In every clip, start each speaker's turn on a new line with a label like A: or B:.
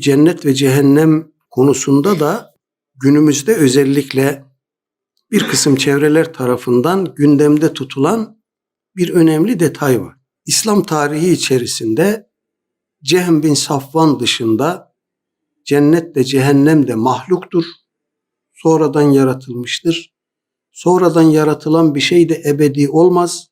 A: cennet ve cehennem konusunda da günümüzde özellikle bir kısım çevreler tarafından gündemde tutulan bir önemli detay var. İslam tarihi içerisinde Cehm bin Safvan dışında cennet de cehennem de mahluktur. Sonradan yaratılmıştır. Sonradan yaratılan bir şey de ebedi olmaz.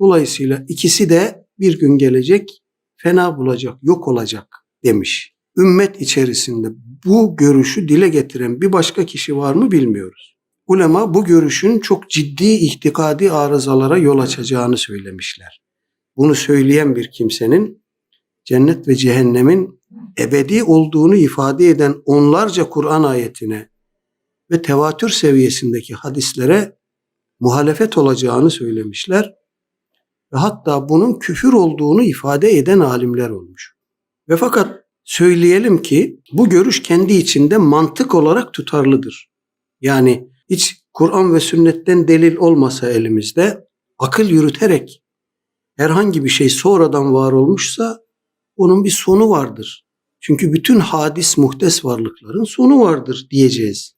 A: Dolayısıyla ikisi de bir gün gelecek, fena bulacak, yok olacak demiş. Ümmet içerisinde bu görüşü dile getiren bir başka kişi var mı bilmiyoruz. Ulema bu görüşün çok ciddi ihtikadi arızalara yol açacağını söylemişler. Bunu söyleyen bir kimsenin cennet ve cehennemin ebedi olduğunu ifade eden onlarca Kur'an ayetine ve tevatür seviyesindeki hadislere muhalefet olacağını söylemişler ve hatta bunun küfür olduğunu ifade eden alimler olmuş. Ve fakat söyleyelim ki bu görüş kendi içinde mantık olarak tutarlıdır. Yani hiç Kur'an ve sünnetten delil olmasa elimizde akıl yürüterek herhangi bir şey sonradan var olmuşsa onun bir sonu vardır. Çünkü bütün hadis muhtes varlıkların sonu vardır diyeceğiz.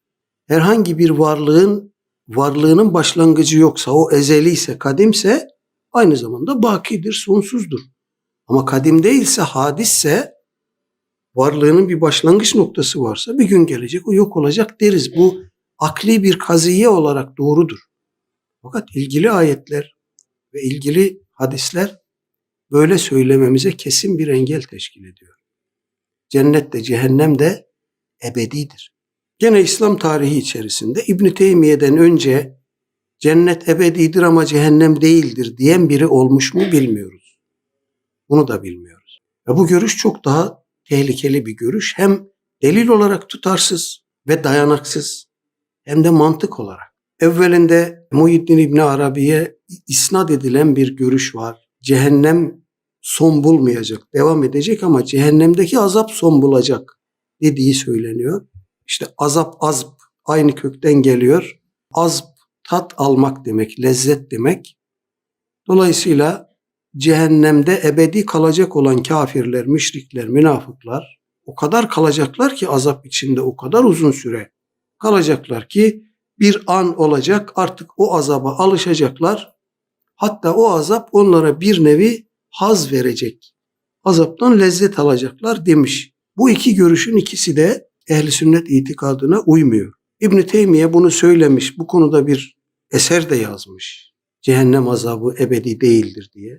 A: Herhangi bir varlığın varlığının başlangıcı yoksa o ezeliyse, kadimse aynı zamanda bakidir, sonsuzdur. Ama kadim değilse, hadisse varlığının bir başlangıç noktası varsa bir gün gelecek o yok olacak deriz. Bu akli bir kaziye olarak doğrudur. Fakat ilgili ayetler ve ilgili hadisler böyle söylememize kesin bir engel teşkil ediyor. Cennet de cehennem de ebedidir. Gene İslam tarihi içerisinde İbn Teymiye'den önce cennet ebedidir ama cehennem değildir diyen biri olmuş mu bilmiyoruz. Bunu da bilmiyoruz. Ve bu görüş çok daha tehlikeli bir görüş. Hem delil olarak tutarsız ve dayanaksız hem de mantık olarak. Evvelinde Muhyiddin İbni Arabi'ye isnat edilen bir görüş var. Cehennem son bulmayacak, devam edecek ama cehennemdeki azap son bulacak dediği söyleniyor. İşte azap azb aynı kökten geliyor. Azb tat almak demek, lezzet demek. Dolayısıyla cehennemde ebedi kalacak olan kafirler, müşrikler, münafıklar o kadar kalacaklar ki azap içinde o kadar uzun süre kalacaklar ki bir an olacak artık o azaba alışacaklar. Hatta o azap onlara bir nevi haz verecek. Azaptan lezzet alacaklar demiş. Bu iki görüşün ikisi de ehli sünnet itikadına uymuyor. İbn Teymiye bunu söylemiş. Bu konuda bir eser de yazmış. Cehennem azabı ebedi değildir diye.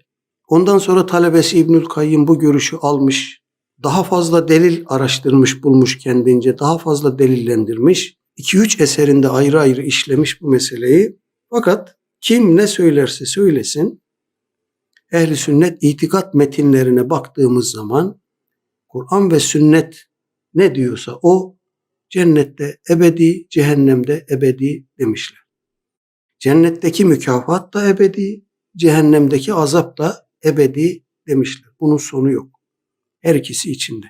A: Ondan sonra talebesi İbnül Kayyım bu görüşü almış. Daha fazla delil araştırmış, bulmuş kendince. Daha fazla delillendirmiş. 2-3 eserinde ayrı ayrı işlemiş bu meseleyi. Fakat kim ne söylerse söylesin ehli sünnet itikat metinlerine baktığımız zaman Kur'an ve sünnet ne diyorsa o cennette ebedi, cehennemde ebedi demişler. Cennetteki mükafat da ebedi, cehennemdeki azap da ebedi demişler. Bunun sonu yok. Her ikisi içinde.